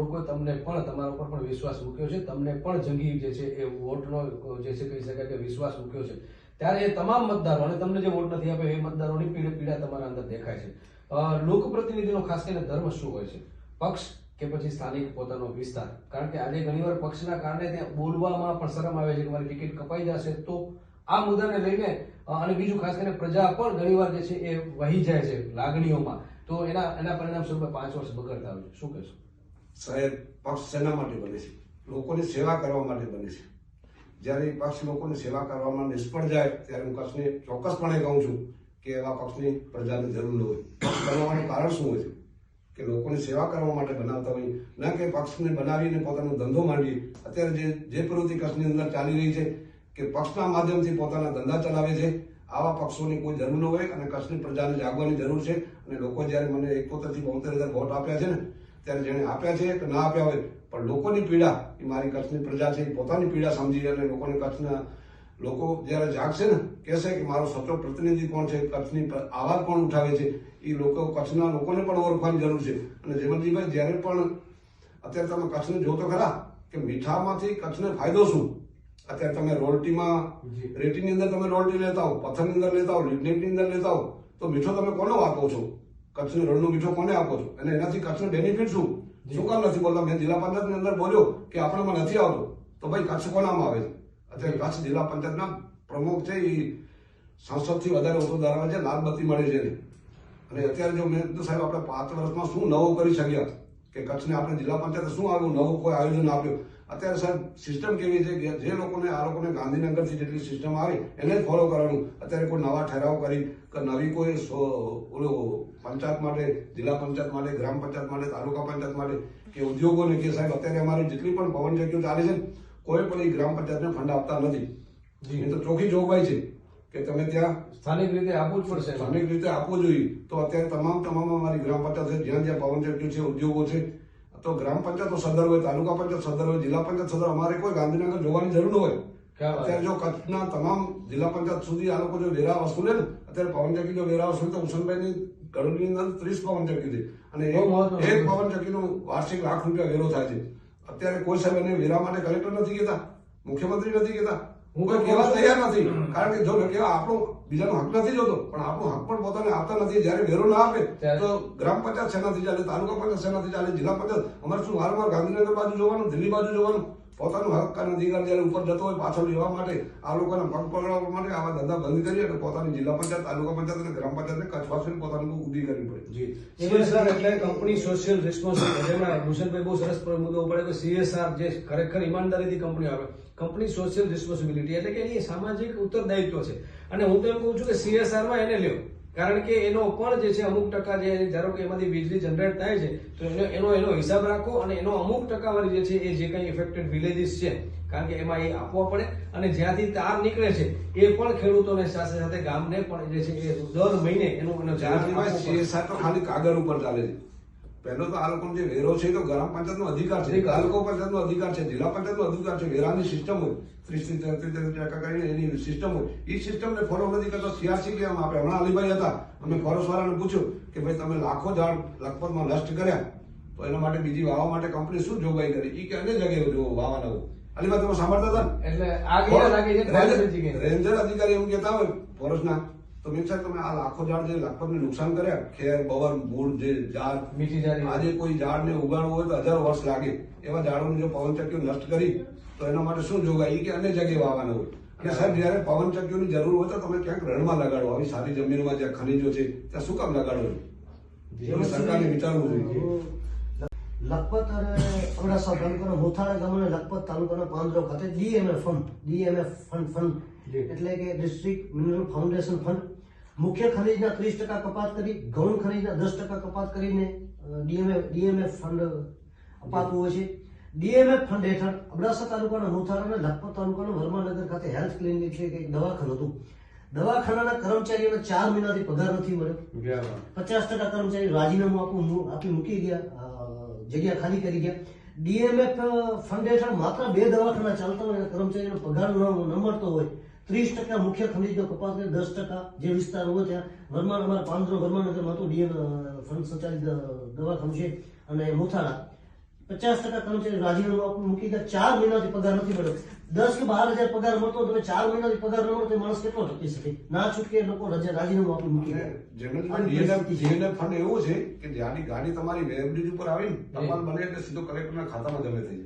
લોકોએ તમને પણ, તમારા ઉપર પણ વિશ્વાસ મૂક્યો છે. તમને પણ જંગી જે છે એ વોટનો જે છે કહી શકાય કે વિશ્વાસ મૂક્યો છે. ત્યારે એ તમામ મતદારો, અને તમને જે વોટ નથી આપ્યો, એ મતદારોની પીડા પીડા તમારા અંદર દેખાય છે. લોકપ્રતિનિધિનો ખાસ કરીને ધર્મ શું હોય છે? પક્ષ કે પછી સ્થાનિક પોતાનો વિસ્તાર? કારણ કે આજે ઘણીવાર પક્ષના કારણે ત્યાં બોલવામાં પણ શરમ આવે છે કે મારી ટિકિટ કપાઈ જશે તો આ મુદ્દાને લઈને અને બીજું ખાસ કરીને પ્રજા પણ ઘણીવાર જે છે એ વહી જાય છે લાગણીઓમાં. તો એના એના પરિણામ સ્વરૂપે પાંચ વર્ષ બગડતા આવે છે. શું કહેશો? સાહેબ, પક્ષ સેના માટે બને છે. લોકોની સેવા કરવા માટે બને છે. જ્યારે પક્ષ લોકોની સેવા કરવામાં નિષ્ફળ જાય, ત્યારે હું પક્ષને ચોક્કસપણે કહું છું કે એવા પક્ષની પ્રજાને જરૂર ન હોય. પક્ષ બનાવવાનું કારણ શું હોય છે? કે લોકોની સેવા કરવા માટે બનાવતા હોય. ન કે પક્ષને બનાવીને પોતાનો ધંધો માંડીએ અત્યારે જે જે પ્રવૃત્તિ કચ્છની અંદર ચાલી રહી છે કે પક્ષના માધ્યમથી પોતાના ધંધા ચલાવે છે, આવા પક્ષોની કોઈ જરૂર ન હોય અને કચ્છની પ્રજાને જાગવાની જરૂર છે. અને લોકો જ્યારે મને એકોતેરથી બોતેર હજાર વોટ આપ્યા છે ને ત્યારે જેણે આપ્યા છે કે ના આપ્યા હોય પણ લોકોની પીડા એ મારી કચ્છની પ્રજા છે એ પોતાની પીડા સમજી અને લોકોને કચ્છના લોકો જ્યારે જાગશે ને કહેશે કે મારો સચો પ્રતિનિધિ કોણ છે કચ્છની આવાજ કોણ ઉઠાવે છે એ લોકો કચ્છના લોકોને પણ ઓળખવાની જરૂર છે. અને જીવનજીભાઈ જ્યારે પણ અત્યારે તમે કચ્છને જોતો ખરા કે મીઠામાંથી કચ્છને ફાયદો શું? અત્યારે તમે રોલટીમાં રેટીની અંદર તમે રોલટી લેતા હો પથ્થરની અંદર લેતા હો લિગ્નેટની અંદર લેતા હો તો મીઠો તમે કોનો આપો છો? કચ્છની રણનું મીઠો કોને આપો છો? અને એનાથી કચ્છને બેનિફિટ શું? શું કામ નથી બોલતા? મેં જિલ્લા પંચાયતની અંદર બોલ્યો કે આપણામાં નથી આવતો. તો ભાઈ કચ્છ કોનામાં આવે છે? અત્યારે કચ્છ જિલ્લા પંચાયતના પ્રમુખ છે એ સંસદથી વધારે ધરાવે છે લાલ બત્તી મળે છે. અને અત્યારે જો મેં તો સાહેબ આપણે પાંચ વર્ષમાં શું નવો કરી શક્યા? કે કચ્છને આપણે જિલ્લા પંચાયત શું આવ્યું? નવું કોઈ આયોજન આપ્યું? અત્યારે સાહેબ સિસ્ટમ કેવી છે કે જે લોકોને, આ લોકોને ગાંધીનગરથી જેટલી સિસ્ટમ આવે, એને જ ફોલો કરવાનું. અત્યારે કોઈ નવા ઠરાવ કરી કે નવી કોઈ ઓલો પંચાયત માટે જિલ્લા પંચાયત માટે ગ્રામ પંચાયત માટે તાલુકા પંચાયત માટે કે ઉદ્યોગોને કે સાહેબ અત્યારે અમારી જેટલી પણ પવન જગ્યાઓ ચાલે છે કોઈ પણ એ ગ્રામ પંચાયતને ફંડ આપતા નથી. એ તો ચોખ્ખી જોગવાઈ છે કે તમે ત્યાં સ્થાનિક રીતે આપવું જ પડશે. સ્થાનિક રીતે આપવું જોઈએ. તો અત્યારે તમામ તમામ અમારી ગ્રામ પંચાયત છે જ્યાં જ્યાં પવન જગ્યાઓ છે ઉદ્યોગો છે તો ગ્રામ પંચાયતો સદર હોય તાલુકા પંચાયત સદર હોય જિલ્લા પંચાયત સદર અમારે કોઈ ગાંધીનગર જોવાની જરૂર ન હોય. અત્યારે જો કચ્છના તમામ જિલ્લા પંચાયત સુધી આ લોકો જો વેરા વસૂલે ને અત્યારે પવન ચક્કી જો વેરા વસૂલે તો હુસનભાઈની ગઢની અંદર ત્રીસ પવન ચક્કી હતી. અને એક પવન ચક્કીનો વાર્ષિક લાખ રૂપિયા વેરો થાય છે. અત્યારે કોઈ સાહેબ એને વેરા માટે કલેક્ટર નથી કહેતા મુખ્યમંત્રી નથી કહેતા. હું કઈ કહેવા તૈયાર નથી. કારણ કે જો કેવા આપણો બીજાનો હક નથી જોતો પણ આપણો હક પણ પોતાને આપતા નથી. જ્યારે વેરો ના આપે તો ગ્રામ પંચાયત શેનાથી ચાલે તાલુકા પંચાયત શેનાથી ચાલે જિલ્લા પંચાયત? અમારે શું વારંવાર ગાંધીનગર બાજુ જોવાનું દિલ્હી બાજુ જોવાનું? પોતાનું હક અને અધિકાર જ્યારે ઉપર જતો હોય, પાછળ લેવા માટે, આ લોકોના પગ પકડવા માટે આવા ધંધા બંધ કરી અને પોતાની જિલ્લા પંચાયત, તાલુકા પંચાયત અને ગ્રામ પંચાયતને કચ્છવાસીને પોતાનું ઊભી કરવી પડે. જી. સીએસઆર એટલે કંપની સોશિયલ રિસ્પોન્સિબિલિટી જેમાં ભૂષણભાઈ બહુ સરસ મુદ્દો પડે કે સીએસઆર જે ખરેખર ઈમાનદારીથી કંપની આવે. કંપની સોશિયલ રિસ્પોન્સિબિલિટી એટલે કે એની સામાજિક ઉત્તરદાયિત્વ છે. અને હું તો એમ કહું છું કે સીએસઆરમાં એને લ્યો. કારણ કે એનો પણ જે છે અમુક ટકા જે ધારો કે એમાંથી વીજળી જનરેટ થાય છે તો એનો એનો એનો હિસાબ રાખો અને એનો અમુક ટકાવારી જે છે એ જે કંઈ ઇફેક્ટેડ વિલેજીસ છે કારણ કે એમાં એ આપવા પડે અને જ્યાંથી તાર નીકળે છે એ પણ ખેડૂતોને સાથે સાથે ગામને પણ જે છે એ દર મહિને એનું એનો ચાર્જ ખાલી કાગળ ઉપર ચાલે છે. પહેલો તો આ લોકોનો જે વેરો છે તો ગ્રામ પંચાયતનો અધિકાર છે. તાલુકા પંચાયતનો અધિકાર છે જિલ્લા પંચાયતનો અધિકાર છે. વેરાની સિસ્ટમ હોય ત્રીસથી ટકા કરીને એની સિસ્ટમ હોય. એ સિસ્ટમને ફોલો નથી કરતા સીઆરસી કેમ આપે હમણાં અલીભાઈ હતા. અમે ફોરેસ્ટ પૂછ્યું કે ભાઈ તમે લાખો ઝાડ લખપતમાં નષ્ટ કર્યા તો એના માટે બીજી વાવવા માટે કંપની શું જોગવાઈ કરી? એ કે અન્ય જગ્યાએ જો વાવાના અલીભાઈ તમે સાંભળતા હતા ને? એટલે રેન્જર અધિકારી એમ કહેતા હોય ફોરેસ્ટના તો મેં સાહેબ તમે આ લાખો ઝાડ જે લખપતને નુકસાન કર્યા ખેર બવર મૂળ જે ઝાડ મીઠી ઝાડ. આજે કોઈ ઝાડને ઉગાડવું હોય તો હજાર વર્ષ લાગે. એવા ઝાડોને જો પવન ચક્કીઓ નષ્ટ કરી તો એના માટે શું જોગાય ઈ કે અન્ય જગ્યાએ વાવવાના હોય. અને સાહેબ જ્યારે પવનચક્કીઓની જરૂર હોય તો તમે ક્યાંક રણમાં લગાડો. આવી સારી જમીનમાં જ્યાં ખનીજો છે ત્યાં શું કામ લગાડો સરકારને વિચારવું જોઈએ. લખપત અને અબડાસા તાલુકાના મોથાળા ગામ અને લખપત તાલુકાના પાંદરો ખાતે DMF fund DMF fund fund. એટલે કે ડિસ્ટ્રિક્ટ મિનરલ ફાઉન્ડેશન ફંડ મુખ્ય ખનીજના ત્રીસ ટકા કપાત કરી ગૌણ ખનીજના દસ ટકા કપાત કરીને ડીએમએફ ડીએમએફ ફંડ અપાતું હોય છે. ડીએમએફ ફંડ હેઠળ અબડાસા તાલુકાના મોથાળા અને લખપત તાલુકાના વર્માનગર ખાતે હેલ્થ ક્લિનિક છે કે એક દવાખાનું હતું. દવાખાનાના કર્મચારીઓને ચાર મહિનાથી પગાર નથી મળ્યો. પચાસ ટકા કર્મચારી રાજીનામું આપવું આપી મૂકી ગયા જગ્યા ખાલી કરી ગયા. ડીએમએફ ફંડ હેઠળ માત્ર બે દવાખાના ચાલતા હોય અને કર્મચારીનો પગાર ન મળતો હોય. ત્રીસ ટકા મુખ્ય ખનીજનો કપાસ કરી દસ ટકા જે વિસ્તાર હોય ત્યાં વર્મા અમારા પાંદરો વર્માનગરમાં તો ડીએમ ફંડ સંચાલિત દવાખાનું છે અને મોથાળા. પચાસ ટકા કર્મચારી રાજીનામું આપી મૂકી ગયા ચાર મહિનાથી પગાર નથી મળ્યો. દસ કે બાર હજાર પગાર મળતો તમે ચાર મહિનાથી પગાર ન મળતો માણસ કેટલો ટકી શકે? ના છૂટકે એ લોકો રજા રાજીનામું આપી મૂકી છે. ફંડ એવો છે કે જ્યાંની ગાડી તમારી વેબબ્રિજ ઉપર આવી ને ટપાલ બને એટલે સીધો કલેક્ટરના ખાતામાં જમે થઈ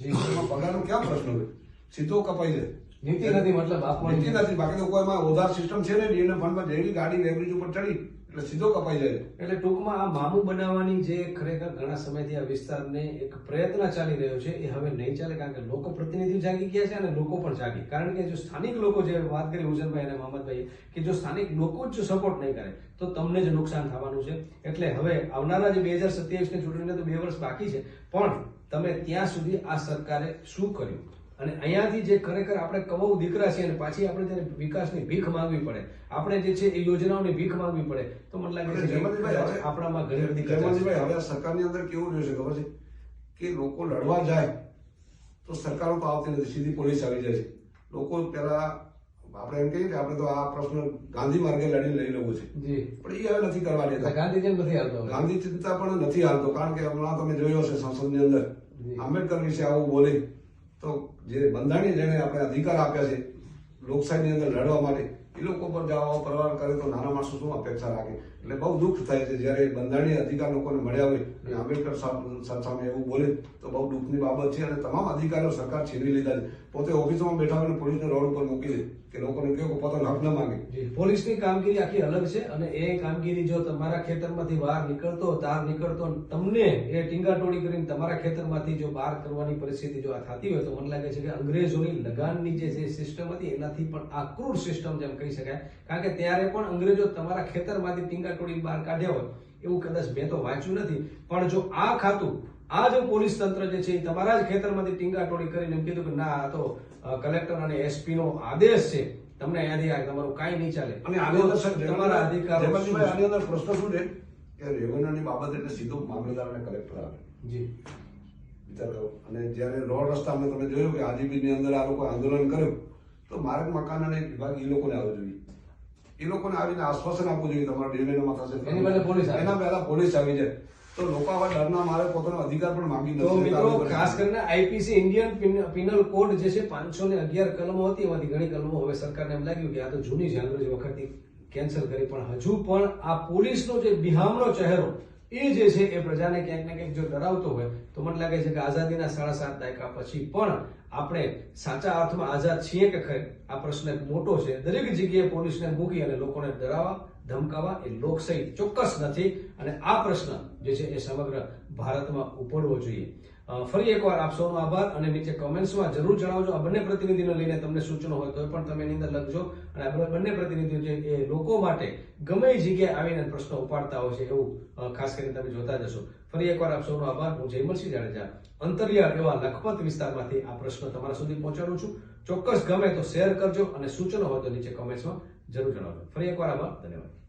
જી. જાય પગારનો ક્યાં પ્રશ્ન હોય? સીધો કપાઈ જાય. નીતિ નથી મતલબ આપવાની નીતિ નથી બાકી તો કોઈ એમાં ઓધાર સિસ્ટમ છે ને એને ફંડમાં જેવી ગાડી લેવરેજ ઉપર ચડી એટલે સીધો કપાઈ જાય. એટલે ટૂંકમાં આ મામું બનાવવાની જે ખરેખર ઘણા સમયથી આ વિસ્તારને એક પ્રયત્ન ચાલી રહ્યો છે એ હવે નહીં ચાલે કારણ કે લોકો પ્રતિનિધિ જાગી ગયા છે અને લોકો પણ જાગી. કારણ કે જો સ્થાનિક લોકો જે વાત કરી હુસેનભાઈ અને મોહમ્મદભાઈ કે જો સ્થાનિક લોકો જ જો સપોર્ટ નહીં કરે તો તમને જ નુકસાન થવાનું છે. એટલે હવે આવનારા જે બે હજાર સત્યાવીસની ચૂંટણીને તો બે વર્ષ બાકી છે પણ તમે ત્યાં સુધી આ સરકારે શું કર્યું? અને અહીંયાથી જે ખરેખર આપણે કમાવું દીકરા છીએ અને પાછી આપણે જ્યારે વિકાસની ભીખ માંગવી પડે આપણે જે છે એ યોજનાઓની ભીખ માંગવી પડે તો મને લાગે છે આપણામાં ઘણી બધી જયમંતભાઈ હવે સરકારની અંદર કેવું રહ્યું ખબર છે? કે લોકો લડવા જાય તો સરકારો તો આવતી નથી સીધી પોલીસ આવી જાય છે. લોકો પેલા આપણે એમ કહીએ કે આપણે તો આ પ્રશ્ન ગાંધી માર્ગે લડીને લઈ લેવું છે. જી. પણ એ હવે નથી કરવા દેતા ગાંધી જેમ નથી આવતો હવે. ગાંધી ચિંતા પણ નથી હાલતો કારણ કે હમણાં તમે જોયો હશે સંસદની અંદર. આંબેડકર વિશે આવું બોલે તો જે બંધારણીય જેને આપણે અધિકાર આપ્યા છે લોકશાહીની અંદર લડવા માટે. એ લોકો પર જવા પ્રહાર કરે તો નાના માણસો શું અપેક્ષા રાખે? એટલે બહુ દુઃખ થાય છે. જ્યારે બંધારણીય અધિકાર લોકોને મળ્યા હોય અને આંબેડકર સામે એવું બોલે, તો બહુ દુઃખની બાબત છે અને તમામ અધિકારો સરકાર છીનવી લીધા છે. પોતે ઓફિસોમાં બેઠા હોય પોલીસને રોડ ઉપર મૂકી દે. કે લોકોને કહ્યું કે પોતાનો હક ન માંગે. પોલીસની કામગીરી આખી અલગ છે અને એ કામગીરી જો તમારા ખેતરમાંથી બહાર નીકળતો, તાર નીકળતો તમને એ ટીંગાટોળી કરીને તમારા ખેતરમાંથી જો બહાર કરવાની પરિસ્થિતિ જો આ થતી હોય તો મને લાગે છે કે અંગ્રેજોની લગાનની જે જે સિસ્ટમ હતી એનાથી પણ આ સિસ્ટમ જેમ કહી શકાય. કારણ કે ત્યારે પણ અંગ્રેજો તમારા ખેતરમાંથી ટીંગાટોળી બહાર કાઢ્યા હોય એવું કદાચ મેં તો વાંચ્યું નથી. પણ જો આ ખાતું આ જો પોલીસ તંત્ર જે છે એ તમારા જ ખેતરમાંથી ટીંગાટોળી કરીને એમ કીધું કે ના આ તો કલેક્ટર અને એસપી નો આદેશ છે. તમને આ તમારું કાંઈ નહીં ચાલે. અને આની તમારા અધિકાર આની અંદર પ્રશ્ન શું છે? કે રેવન્યુની બાબત એટલે સીધો મામલેદાર અને કલેક્ટર આવે. જી. વિચાર કરો. અને જ્યારે રોડ રસ્તામાં તમે જોયું કે આજીબી ની અંદર આ લોકો આંદોલન કર્યું તો માર્ગ મકાન અને વિભાગ એ લોકોને આવવું જોઈએ. એ લોકોને આવીને આશ્વાસન આપવું જોઈએ તમારા ડિવિઝનમાં થશે. એની પહેલા પોલીસ એના પહેલા પોલીસ આવી જાય. તો લોકો આવા ડરના મારે પોતાનો અધિકાર પણ માંગી તો મિત્રો ખાસ કરીને આઈપીસી ઇન્ડિયન પિનલ કોડ જે છે પાંચસો ને અગિયાર કલમો હતી. એમાંથી ઘણી કલમો હવે સરકારને એમ લાગ્યું કે આ તો જૂની છે. અંગ્રેજી વખતની કેન્સલ કરી. પણ હજુ પણ આ પોલીસનો જે બિહામનો ચહેરો એ જે છે એ પ્રજાને ક્યાંક ને ક્યાંક જો ડરાવતો હોય, તો મને લાગે છે કે આઝાદીના સાડા સાત દાયકા પછી પણ આપણે સાચા અર્થમાં આઝાદ છીએ કે ખરી? આ પ્રશ્ન મોટો છે. દરેક જગ્યાએ પોલીસને મૂકી અને લોકોને ડરાવવા, ધમકાવવા એ લોકશાહી ચોક્કસ નથી. અને આ પ્રશ્ન જે છે એ સમગ્ર ભારતમાં ઉપડવો જોઈએ. ફરી એકવાર આપ સૌનો આભાર અને નીચે કોમેન્ટ્સમાં જરૂર જણાવજો. આ બંને પ્રતિનિધિને લઈને તમને સૂચનો હોય તો પણ તમે એની અંદર લખજો અને આ બંને પ્રતિનિધિઓ છે એ લોકો માટે ગમે એ જગ્યાએ આવીને પ્રશ્નો ઉપાડતા હોય છે એવું ખાસ કરીને તમે જોતા જશો ફરી એકવાર આપ સૌનો આભાર. હું જયમલસિંહ જાડેજા, અંતરિયાળ એવા લખપત વિસ્તારમાંથી આ પ્રશ્ન તમારા સુધી પહોંચાડું છું. ચોક્કસ ગમે તો શેર કરજો અને સૂચનો હોય તો નીચે કોમેન્ટ્સમાં જરૂર જણાવજો. ફરી એકવાર આભાર. ધન્યવાદ.